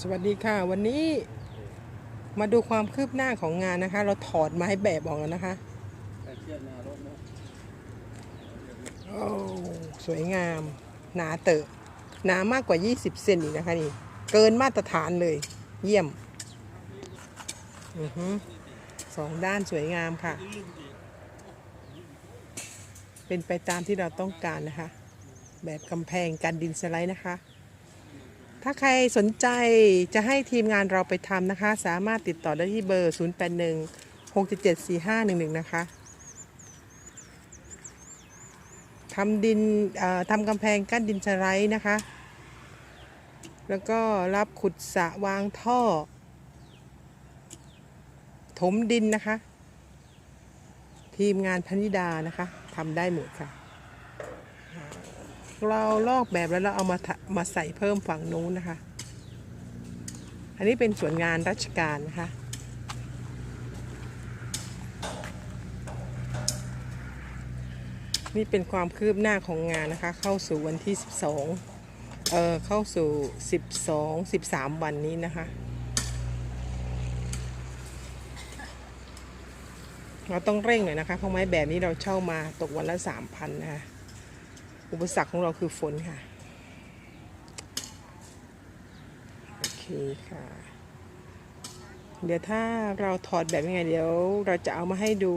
สวัสดีค่ะ วันนี้มาดูความคืบหน้าของงานนะคะ เราถอดไม้แบบออกแล้วนะคะโอ้สวยงาม หนาเตอะหนามากกว่า 20 เซนอีกนะคะนี่ เกินมาตรฐานเลย เยี่ยมอือฮึสองด้านสวยงามค่ะ เป็นไปตามที่เราต้องการนะคะ แบบกำแพงกันดินสไลด์นะคะ ถ้าใครสนใจจะให้ทีมงานเราไปทำนะคะ สามารถติดต่อได้ที่เบอร์ 081 677 4511 นะคะทำดินทำกำแพงกั้นดินสไลด์นะคะ แล้วก็รับขุดสระวางท่อ ถมดินนะคะ ทีมงานพนิดานะคะทำได้หมดค่ะ เราลอกแบบแล้วเราเอามามาใส่เพิ่มฝั่งนู้นนะคะ อันนี้เป็นส่วนงานราชการนะคะนี่เป็นความคืบหน้าของงานนะคะ เข้าสู่วันที่ 12 เอ่อ เข้าสู่ 12 13 วันนี้นะคะ เราต้องเร่งหน่อยนะคะ เพราะไม้แบบนี้เราเช่ามาตกวันละ 3,000 นะคะ อุปสรรคของเราคือฝนค่ะ โอเคค่ะ เดี๋ยวถ้าเราถอดแบบยังไงเดี๋ยว เราจะเอามาให้ดู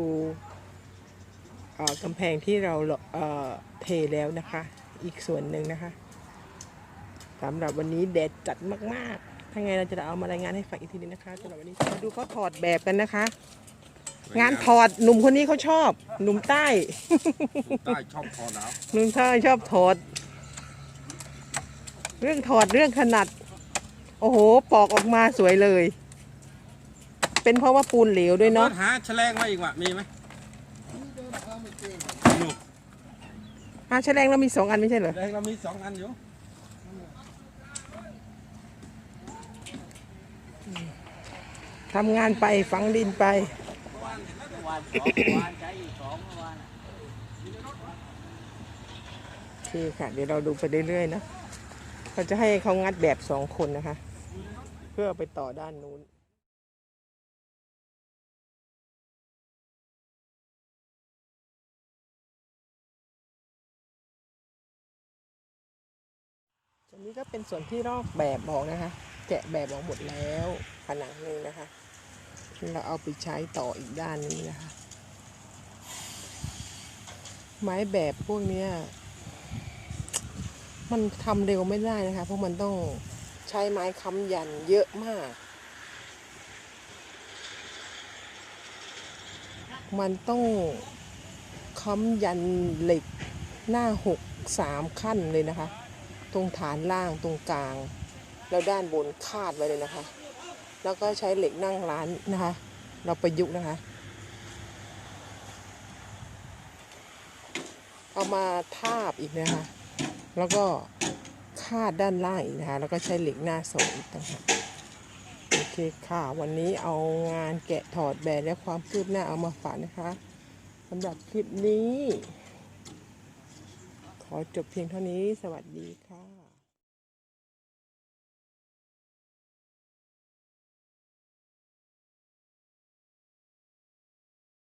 กำแพงที่เราเเทแล้วนะคะ อีกส่วนหนึ่งนะคะสำหรับวันนี้แดดจัดมาก ๆ ถ้าไงเราจะเอามารายงานให้ฟังอีกทีนึงนะคะสำหรับวันนี้มาดูเขาถอดแบบกันนะคะ งานถอดหนุ่มคนนี้เขาชอบ หนุ่มใต้ ใต้ชอบคอหนาวหนุ่มใต้ชอบถอด เรื่องถอดเรื่องขนาด โอ้โห ปอกออกมาสวยเลย เป็นเพราะว่าปูนเหลวด้วยเนาะหาแฉลงมาอีกว่ะมีไหมนู่นอาแฉลงเรามีสองอันไม่ใช่เหรอแฉลงเรามีสองอันอยู่ทำงานไปฝังดินไป โอเคค่ะ เดี๋ยวเราดูไปเรื่อยๆนะเขาจะให้เขางัดแบบสองคนนะคะ เพื่อไปต่อด้านนู้นส่วนนี้ก็เป็นส่วนที่ลอกแบบออกนะคะ แกะแบบออกหมดแล้วผนังหนึ่งนะคะ เราเอาไปใช้ต่ออีกด้านนี้นะคะ ไม้แบบพวกนี้มันทำเร็วไม่ได้นะคะ เพราะมันต้องใช้ไม้ค้ำยันเยอะมาก มันต้องค้ำยันเหล็กหน้าหกสามขั้นเลยนะคะ ตรงฐานล่างตรงกลาง แล้วด้านบนคาดไว้เลยนะคะ แล้วก็ใช้เหล็กนั่งร้านนะคะ เราประยุกต์นะคะ เอามาทาบอีกนะคะ แล้วก็คาดด้านล่างอีกนะคะ แล้วก็ใช้เหล็กหน้าสองอีกต่างหากโอเคค่ะ วันนี้เอางานแกะถอดแบบและความคืบหน้าเอามาฝากนะคะสำหรับคลิปนี้ ขอจบเพียงเท่านี้ สวัสดีค่ะ